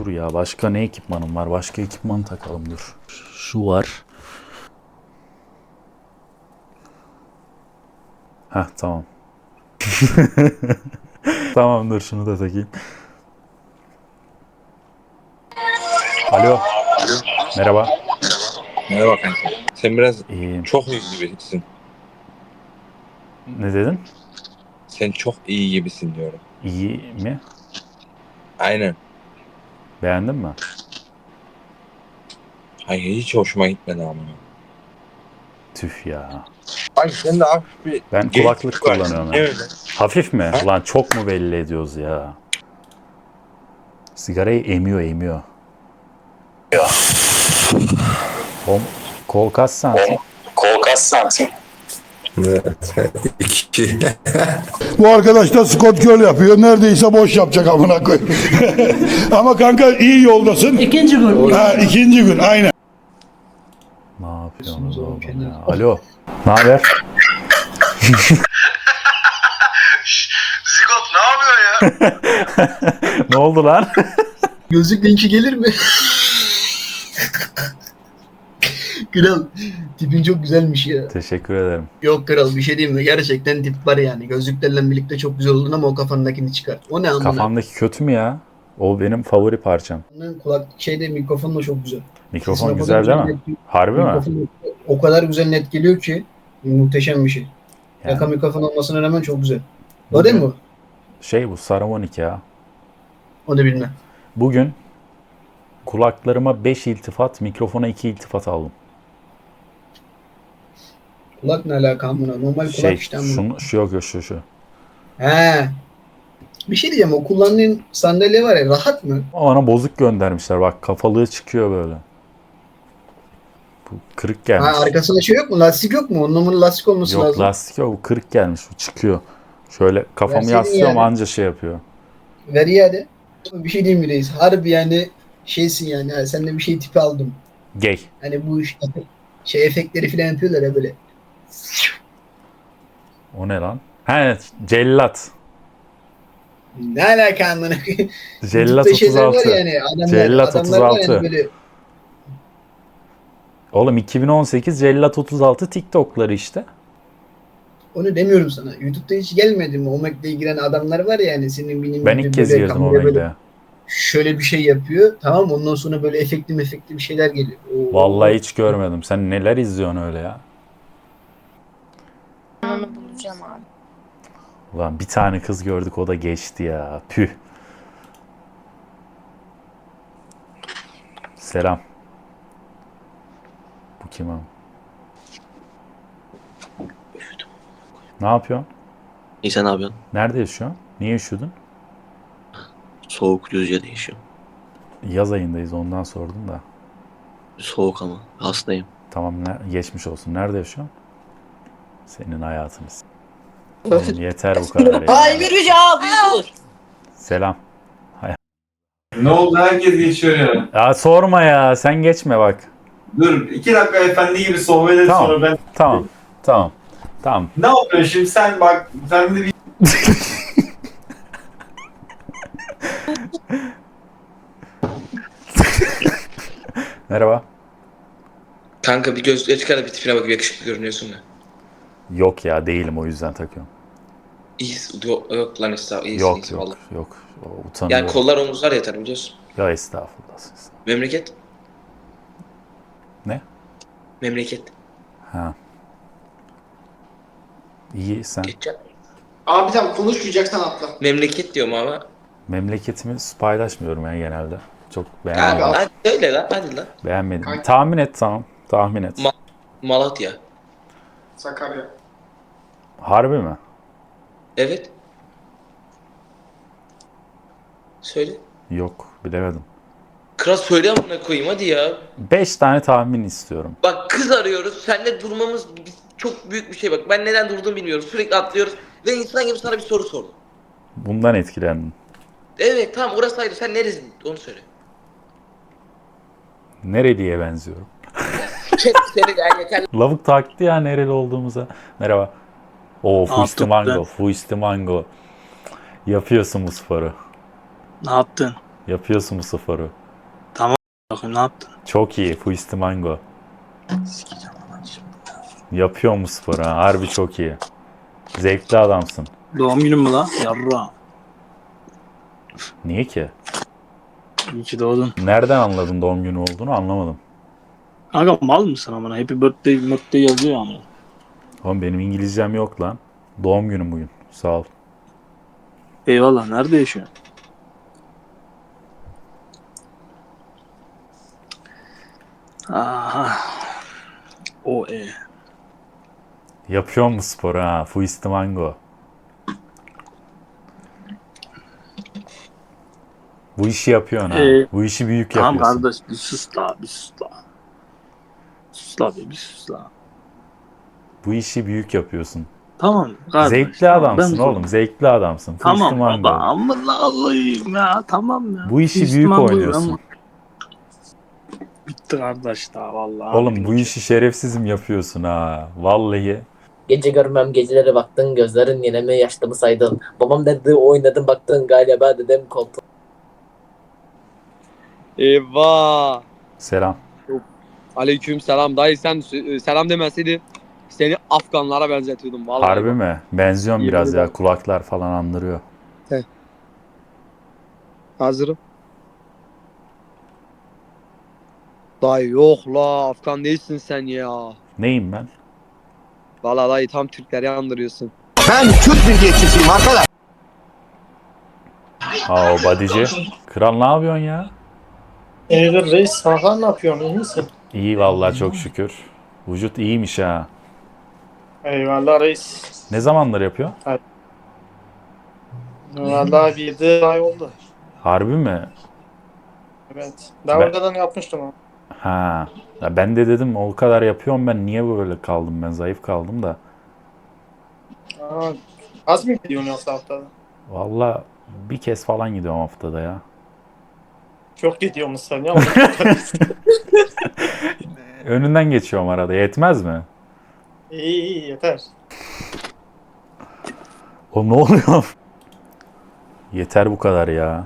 Dur ya başka ne ekipmanım var? Başka ekipman takalım dur. Şu var. Heh tamam. tamam dur şunu da takayım. Alo. Merhaba. Merhaba kanka. Sen biraz İyiyim. çok iyi gibisin. Ne dedin? Sen çok iyi gibisin diyorum. İyi mi? Aynen. Beğendin mi? Hayır hiç hoşuma gitmedi ama. Tüh ya. Ay sen de hafif bir... Ben kulaklık kullanıyorum. ya. Evet. Hafif mi? Ha? Ulan çok mu belli ediyoruz ya? Sigarayı emiyor emiyor. Kol, kol kaç santim? Kol kaç santim? İki. Bu arkadaş da Scott Curl yapıyor. Neredeyse boş yapacak amına koy. Ama kanka iyi yoldasın. İkinci gün. Ha, ikinci gün aynen. Ne yapıyorsunuz oğlum ya? Alo. Ne haber? Zigot ne yapıyor ya? ne oldu lan? Gözlük linki gelir mi? kral tipin çok güzelmiş ya. Teşekkür ederim. Yok kral bir şey diyeyim mi? Gerçekten tip var yani. Gözlüklerle birlikte çok güzel oldun ama o kafandakini çıkar. O ne amına? Kafamdaki kötü mü ya? O benim favori parçam. Kulak şeyde mikrofon da çok güzel. Mikrofon Sesine güzel değil mi? net- Harbi mi? O kadar güzel net geliyor ki muhteşem bir şey. Yani Yaka mikrofon olmasına rağmen çok güzel. O değil mi bu? şey bu Saramonic ya. O da bilmem. Bugün kulaklarıma 5 iltifat, mikrofona 2 iltifat aldım. Kulak ne alaka amına? Normal kulak Şey, işte şunu, şu yok yok, şu şu. He. Bir şey diyeceğim o kullandığın sandalye var ya rahat mı? Ona bozuk göndermişler bak kafalığı çıkıyor böyle. Bu kırık gelmiş. Ha arkasında şey yok mu? Lastik yok mu? Onun bunun lastik olması Yok lazım. lastik yok bu kırık gelmiş bu çıkıyor. Şöyle kafamı yaslıyorum yani. anca şey yapıyor. Ver iade. Bir şey diyeyim mi reis? Harbi yani şeysin yani. Ha, sen de bir şey tipi aldım. Gay. Hani bu iş, şey efektleri falan yapıyorlar ya böyle. O ne lan? He cellat. Ne alaka amına? Cellat YouTube'da şeyler 36. Var yani, adamlar, Cellat adamlar var 36. Yani böyle, Oğlum 2018 cellat 36 TikTok'ları işte. onu demiyorum sana. YouTube'da hiç gelmedi mi? Omeg'de giren adamlar var ya yani senin benim Ben ilk kez girdim kameraya o böyle böyle. Şöyle bir şey yapıyor. Tamam ondan sonra böyle efekli mefekli bir şeyler geliyor. Oo. Vallahi hiç görmedim. Sen neler izliyorsun öyle ya? Onu bulacağım abi. Ulan bir tane kız gördük o da geçti ya. Püh. Selam. Bu kim abi? Ne yapıyorsun? İyi sen ne yapıyorsun? Nerede yaşıyorsun? Niye üşüdün? Soğuk Düzce'de yaşıyorum. Yaz ayındayız ondan sordum da. Soğuk ama hastayım. Tamam geçmiş olsun. Nerede yaşıyorsun? Senin hayatınız. Oğlum yeter bu kadar ya. Ay bir abi dur. Selam. Ne oldu herkes geçiyor ya. Ya sorma ya sen geçme bak. Dur iki dakika efendi gibi sohbet et Tamam. sonra ben... Tamam. Tamam. Tamam. Ne yapıyorsun şimdi sen bak sen de bir... Merhaba. Kanka bir gözlüğe çıkar da bir tipine bakıp yakışıklı görünüyorsun da. Yok ya değilim o yüzden takıyorum. İyisin. Yok, yok lan estağfurullah. İyisin, Yok iyisin yok vallahi. yok. Utanıyorum. Yani kollar omuzlar yeter biliyorsun. Ya estağfurullah. siz. Memleket. Ne? Memleket. Ha. İyi sen. Geçeceğim. Abi tamam konuşmayacaksan atla. Memleket diyorum ama. Memleketimi paylaşmıyorum ya genelde. Çok Abi, beğenmedim. hadi söyle lan hadi lan. Beğenmedim. Kanka. Tahmin et tamam. Tahmin et. Ma- Malatya. Sakarya. Harbi mi? Evet. Söyle. Yok bilemedim. Kral söyle amına koyayım hadi ya. Beş tane tahmin istiyorum. Bak kız arıyoruz. Seninle durmamız çok büyük bir şey bak. Ben neden durduğumu bilmiyorum. Sürekli atlıyoruz. Ve insan gibi sana bir soru sordum. Bundan etkilendim. Evet tamam orası ayrı. Sen neresin? Onu söyle. Nereliye benziyorum? Seni yeter. Lavuk taktı ya nereli olduğumuza. Merhaba. Oo Fuisti Mango. Fuisti Mango. Yapıyorsun bu sporu. Ne yaptın? Yapıyorsun bu sporu. Bakın ne yaptın? Çok iyi. Fuisti Mango. Yapıyor bu sporu ha. Harbi çok iyi. Zevkli adamsın. Doğum günün mü lan? Yarra. Niye ki? İyi ki doğdun. Nereden anladın doğum günü olduğunu anlamadım. Kanka mal mısın amına? Happy birthday, birthday yazıyor ama. Oğlum benim İngilizcem yok lan. Doğum günüm bugün. Sağ ol. Eyvallah. Nerede yaşıyorsun? Aha. O e. Yapıyor mu sporu ha? Fuisti Mango. Bu işi yapıyorsun ha. Ee, Bu işi büyük Tamam yapıyorsun. kardeş bir sus la bir sus la. Sus la be bir sus la. Bu işi büyük yapıyorsun. Tamam kardeş. Zevkli tamam, adamsın ben- oğlum. Zevkli adamsın. Tamam baba amma Allah'ım ya tamam ya. Bu işi büyük oynuyorsun. ama- Bitti kardeş daha vallahi. Oğlum bu işi şerefsizim yapıyorsun ha. Vallahi. Gece görmem gecelere baktın gözlerin yine mi yaşlı mı saydın? Babam dedi oynadım baktın galiba dedim koltuğum. Eyvah. Selam. Aleyküm selam. Dayı sen selam demeseydi seni Afganlara benzetiyordum vallahi. Harbi mi? Benziyorsun Yemin biraz ya. ederim. Kulaklar falan andırıyor. Hazırım. Dayı yok la Afgan değilsin sen ya. Neyim ben? Vallahi dayı tam Türkleri andırıyorsun. Ben Türk milliyetçisiyim arkadaş. Aa o badici. Kral ne yapıyorsun ya? Eğer reis Sahan ne yapıyorsun iyi misin? İyi vallahi çok şükür. Vücut iyiymiş ha. Eyvallah reis. Ne zamandır yapıyor? Vallahi bir de ay oldu. Harbi mi? Evet. Ben- önceden yapmıştım ama. Ha. Ya ben de dedim o kadar yapıyorum ben niye böyle kaldım ben zayıf kaldım da. Aa, az mı gidiyorsun yoksa haftada? Vallahi bir kez falan gidiyorum haftada ya. Çok gidiyor musun ya? Önünden geçiyorum arada yetmez mi? İyi iyi yeter. O ne oluyor? Yeter bu kadar ya.